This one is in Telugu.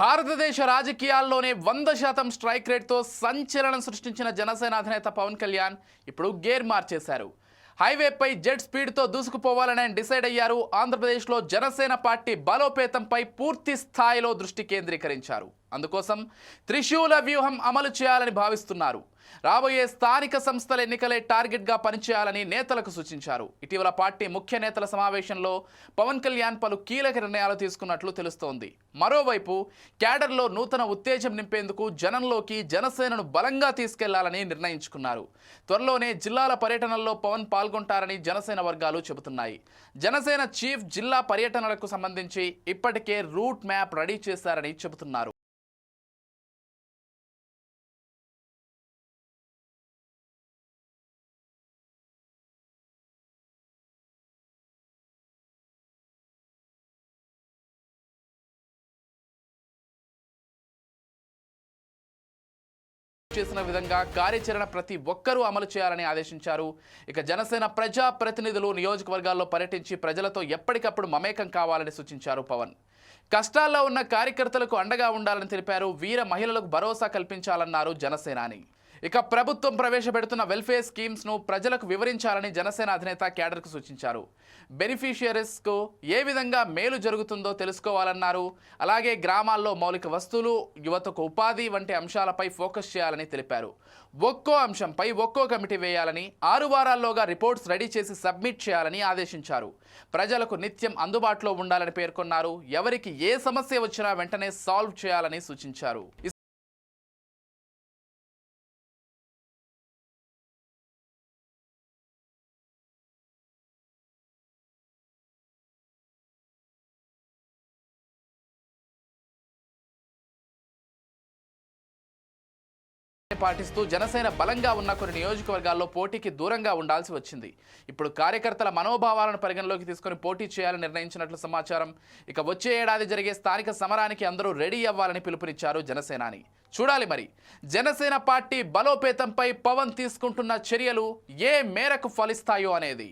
భారతదేశ రాజకీయాల్లోనే వంద శాతం స్ట్రైక్ రేట్తో సంచలనం సృష్టించిన జనసేన అధినేత పవన్ కళ్యాణ్ ఇప్పుడు గేర్ మార్చేశారు. హైవేపై జెట్ స్పీడ్తో దూసుకుపోవాలని డిసైడ్ అయ్యారు. ఆంధ్రప్రదేశ్లో జనసేన పార్టీ బలోపేతంపై పూర్తి స్థాయిలో దృష్టి కేంద్రీకరించారు. అందుకోసం త్రిశూల వ్యూహం అమలు చేయాలని భావిస్తున్నారు. రాబోయే స్థానిక సంస్థల ఎన్నికలే టార్గెట్గా పనిచేయాలని నేతలకు సూచించారు. ఇటీవల పార్టీ ముఖ్య నేతల సమావేశంలో పవన్ కళ్యాణ్ పలు కీలక నిర్ణయాలు తీసుకున్నట్లు తెలుస్తోంది. మరోవైపు క్యాడర్లో నూతన ఉత్తేజం నింపేందుకు జనంలోకి జనసేనను బలంగా తీసుకెళ్ళాలని నిర్ణయించుకున్నారు. త్వరలోనే జిల్లాల పర్యటనల్లో పవన్ పాల్గొంటారని జనసేన వర్గాలు చెబుతున్నాయి. జనసేన చీఫ్ జిల్లా పర్యటనలకు సంబంధించి ఇప్పటికే రూట్ మ్యాప్ రెడీ చేశారని చెబుతున్నారు. చేసిన విధంగా కార్యాచరణ ప్రతి ఒక్కరూ అమలు చేయాలని ఆదేశించారు. ఇక జనసేన ప్రజా ప్రతినిధులు నియోజకవర్గాల్లో పర్యటించి ప్రజలతో ఎప్పటికప్పుడు మమేకం కావాలని సూచించారు పవన్. కష్టాల్లో ఉన్న కార్యకర్తలకు అండగా ఉండాలని తెలిపారు. వీర మహిళలకు భరోసా కల్పించాలన్నారు జనసేనాని. ఇక ప్రభుత్వం ప్రవేశపెడుతున్న వెల్ఫేర్ స్కీమ్స్ను ప్రజలకు వివరించాలని జనసేన అధినేత క్యాడర్కు సూచించారు. బెనిఫిషియరీస్కు ఏ విధంగా మేలు జరుగుతుందో తెలుసుకోవాలన్నారు. అలాగే గ్రామాల్లో మౌలిక వస్తువులు యువతకు ఉపాధి వంటి అంశాలపై ఫోకస్ చేయాలని తెలిపారు. ఒక్కో అంశంపై ఒక్కో కమిటీ వేయాలని ఆరు వారాల్లోగా రిపోర్ట్స్ రెడీ చేసి సబ్మిట్ చేయాలని ఆదేశించారు. ప్రజలకు నిత్యం అందుబాటులో ఉండాలని పేర్కొన్నారు. ఎవరికి ఏ సమస్య వచ్చినా వెంటనే సాల్వ్ చేయాలని సూచించారు. పాటిస్తూ జనసేన బలంగా ఉన్న కొన్ని నియోజకవర్గాల్లో పోటీకి దూరంగా ఉండాల్సి వచ్చింది. ఇప్పుడు కార్యకర్తల మనోభావాలను పరిగణలోకి తీసుకొని పోటీ చేయాలని నిర్ణయించినట్లు సమాచారం. ఇక వచ్చే ఏడాది జరిగే స్థానిక సమరానికి అందరూ రెడీ అవ్వాలని పిలుపునిచ్చారు జనసేనాని. చూడాలి మరి. జనసేన పార్టీ బలోపేతంపై పవన్ తీసుకుంటున్న చర్యలు ఏ మేరకు ఫలిస్తాయో అనేది.